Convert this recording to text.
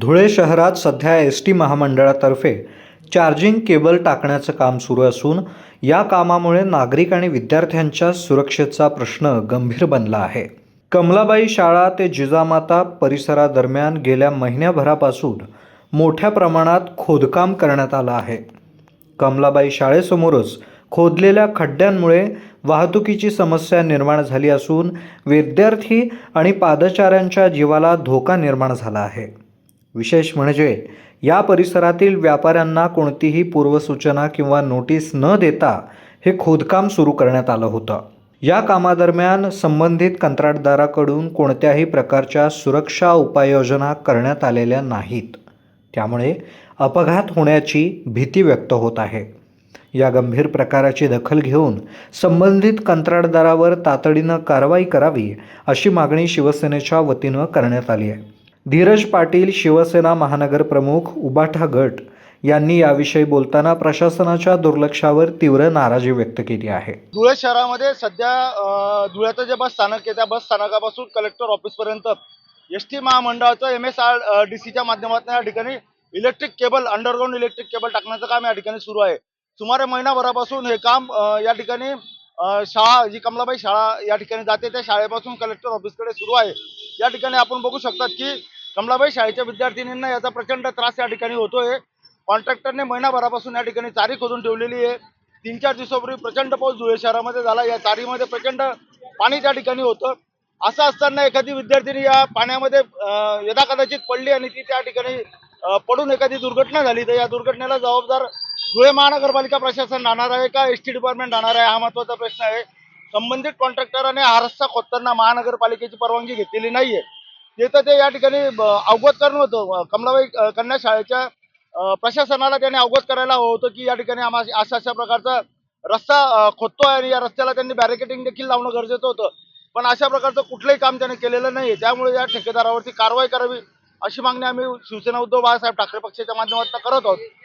धुळे शहरात सध्या S T महामंडळातर्फे चार्जिंग केबल टाकण्याचं काम सुरू असून या कामामुळे नागरिक आणि विद्यार्थ्यांच्या सुरक्षेचा प्रश्न गंभीर बनला आहे. कमलाबाई शाळा ते जिजामाता परिसरादरम्यान गेल्या महिन्याभरापासून मोठ्या प्रमाणात खोदकाम करण्यात आलं आहे. कमलाबाई शाळेसमोरच खोदलेल्या खड्ड्यांमुळे वाहतुकीची समस्या निर्माण झाली असून विद्यार्थी आणि पादचाऱ्यांच्या जीवाला धोका निर्माण झाला आहे. विशेष म्हणजे या परिसरातील व्यापाऱ्यांना कोणतीही पूर्वसूचना किंवा नोटीस न देता हे खोदकाम सुरू करण्यात आलं होतं. या कामादरम्यान संबंधित कंत्राटदाराकडून कोणत्याही प्रकारच्या सुरक्षा उपाययोजना करण्यात आलेल्या नाहीत. त्यामुळे अपघात होण्याची भीती व्यक्त होत आहे. या गंभीर प्रकाराची दखल घेऊन संबंधित कंत्राटदारावर तातडीनं कारवाई करावी अशी मागणी शिवसेनेच्या वतीनं करण्यात आली आहे. धीरज पाटील शिवसेना महानगर प्रमुख उबाठा गट यांनी याविषयी बोलताना प्रशासनाच्या दुर्लक्षावर तीव्र नाराजी व्यक्त केली आहे. धुळे शहरामध्ये सध्या धुळ्याचं जे बस स्थानक आहे त्या बस स्थानकापासून कलेक्टर ऑफिसपर्यंत एस टी महामंडळाचं एम एस आर डी सीच्या माध्यमातून या ठिकाणी electric cable underground electric cable टाकण्याचं काम या ठिकाणी सुरू आहे. सुमारे महिनाभरापासून हे काम या ठिकाणी शाळा जी कमलाबाई शाळा या ठिकाणी जाते त्या शाळेपासून कलेक्टर ऑफिसकडे सुरू आहे. या ठिकाणी आपण बघू शकतात की कमलाबाई शाळेच्या विद्यार्थिनींना याचा प्रचंड त्रास या ठिकाणी होतोय. कॉन्ट्रॅक्टरने महिनाभरापासून या ठिकाणी चारी खोदून ठेवलेली आहे. तीन चार दिवसापूर्वी प्रचंड पाऊस धुळे शहरामध्ये झाला. या चारीमध्ये प्रचंड पाणी त्या ठिकाणी होतं. असं असताना एखादी विद्यार्थिनी या पाण्यामध्ये यदाकदाचित यदा कदाचित पडली आणि ती त्या ठिकाणी पडून एखादी दुर्घटना झाली तर या दुर्घटनेला जबाबदार धुळे महानगरपालिका प्रशासन राहणार आहे का एस टी डिपार्टमेंट राहणार आहे हा महत्त्वाचा प्रश्न आहे. संबंधित कॉन्ट्रॅक्टराने हा रस्ता खोदताना महानगरपालिकेची परवानगी घेतलेली नाहीये. ते तर ते या ठिकाणी अवगत करणं होतं. कमलाबाई कन्या शाळेच्या प्रशासनाला त्यांनी अवगत करायला हवं होतं की या ठिकाणी आम्हा अशा अशा प्रकारचा रस्ता खोदतो खोदतोय आणि या रस्त्याला त्यांनी बॅरिकेटिंग देखील लावणं गरजेचं होतं. पण अशा प्रकारचं कुठलंही काम त्याने केलेलं नाही त्यामुळे या ठेकेदारावरती कारवाई करावी अशी मागणी आम्ही शिवसेना उद्धव बाळासाहेब ठाकरे पक्षाच्या माध्यमातून करत आहोत.